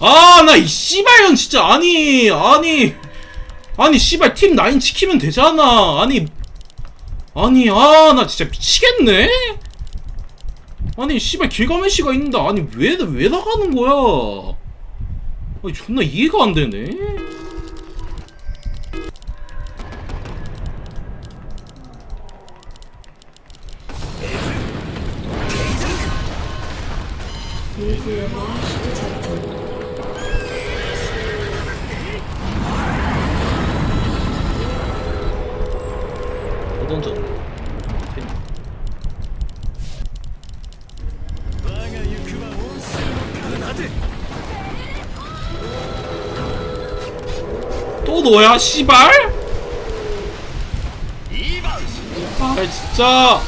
아 나 이 씨발년 진짜 아니 아니 아니 씨발 팀 라인 지키면 되잖아. 아니 아니 아 나 진짜 미치겠네? 아니 씨발 길가메시가 있는데 아니 왜왜 나가는 거야? 아니 존나 이해가 안 되네 또 너야 씨발? 아 진짜